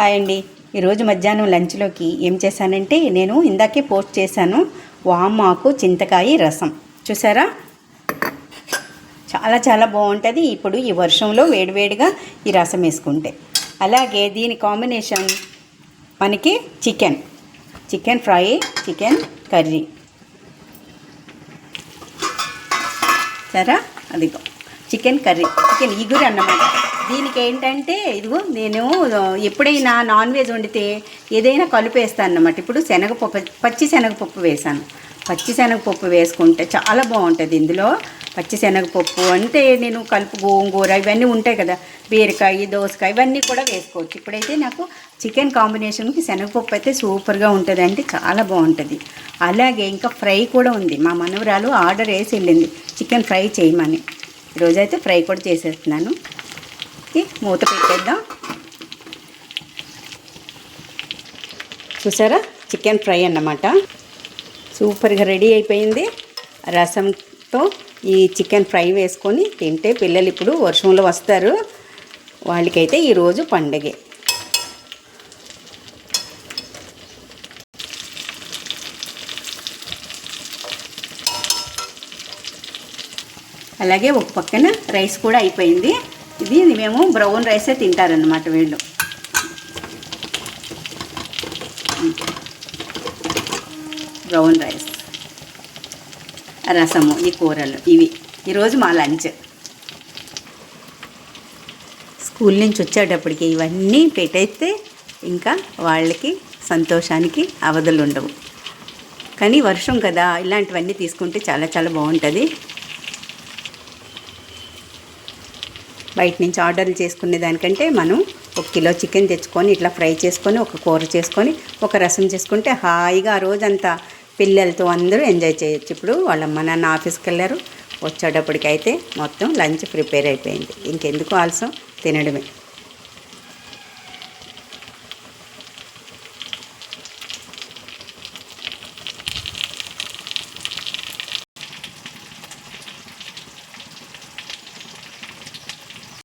Hi అండి. ఈరోజు మధ్యాహ్నం లంచ్లోకి ఏం చేశానంటే నేను ఇందాకే పోస్ట్ చేశాను వామాకు చింతకాయ రసం. చూసారా? చాలా చాలా బాగుంటుంది. ఇప్పుడు ఈ వర్షంలో వేడివేడిగా ఈ రసం వేసుకుంటే. అలాగే దీని కాంబినేషన్ మనకి chicken. Chicken fry chicken curry. సరే అదిగో. Chicken curry. చికెన్ ఇగురు అన్నమాట. దీనికి ఏంటంటే ఇదిగో నేను ఎప్పుడైనా నాన్ వెజ్ వండితే ఏదైనా కలిపేస్తాను అన్నమాట ఇప్పుడు శనగపప్పు పచ్చి శనగపప్పు వేసాను పచ్చి శనగపప్పు వేసుకుంటే చాలా బాగుంటుంది. ఇందులో పచ్చి శనగపప్పు అంటే నేను కలుపు గోంగూర ఇవన్నీ ఉంటాయి కదా. బీరకాయ దోసకాయ ఇవన్నీ కూడా వేసుకోవచ్చు. ఇప్పుడైతే నాకు చికెన్ కాంబినేషన్కి శనగపప్పు అయితే సూపర్గా ఉంటుంది అంటే చాలా బాగుంటుంది. అలాగే ఇంకా ఫ్రై కూడా ఉంది. మా మనవరాలు ఆర్డర్ వేసి వెళ్ళింది. చికెన్ ఫ్రై చేయమని. ఈరోజైతే ఫ్రై కూడా చేసేస్తున్నాను. మూత పెట్టేద్దాం. చూసారా? చికెన్ ఫ్రై అన్నమాట. సూపర్గా రెడీ అయిపోయింది. రసంతో ఈ చికెన్ ఫ్రై వేసుకొని తింటే పిల్లలు ఇప్పుడు వర్షంలో వస్తారు. వాళ్ళకైతే ఈరోజు పండగే. అలాగే ఒక పక్కన రైస్ కూడా అయిపోయింది. ఇది మేము బ్రౌన్ రైసే తింటారనమాట వీళ్ళు. బ్రౌన్ రైస్ రసము ఈ కూరలు ఇవి. ఈరోజు మా లంచ్. స్కూల్ నుంచి వచ్చేటప్పటికి ఇవన్నీ పెట్టేస్తే ఇంకా వాళ్ళకి సంతోషానికి అవధులు ఉండవు కానీ వర్షం కదా ఇలాంటివన్నీ తీసుకుంటే చాలా చాలా బాగుంటుంది. బయట నుంచి ఆర్డర్లు చేసుకునే దానికంటే మనం ఒక కిలో చికెన్ తెచ్చుకొని ఇట్లా ఫ్రై చేసుకొని ఒక కూర చేసుకొని ఒక రసం చేసుకుంటే హాయిగా ఆ రోజంతా పిల్లలతో అందరూ ఎంజాయ్ చేయొచ్చు. ఇప్పుడు వాళ్ళ అమ్మ నాన్న ఆఫీస్కి వెళ్ళారు వచ్చేటప్పటికైతే మొత్తం లంచ్ ప్రిపేర్ అయిపోయింది. ఇంకెందుకు ఆలస్యం? తినడమే.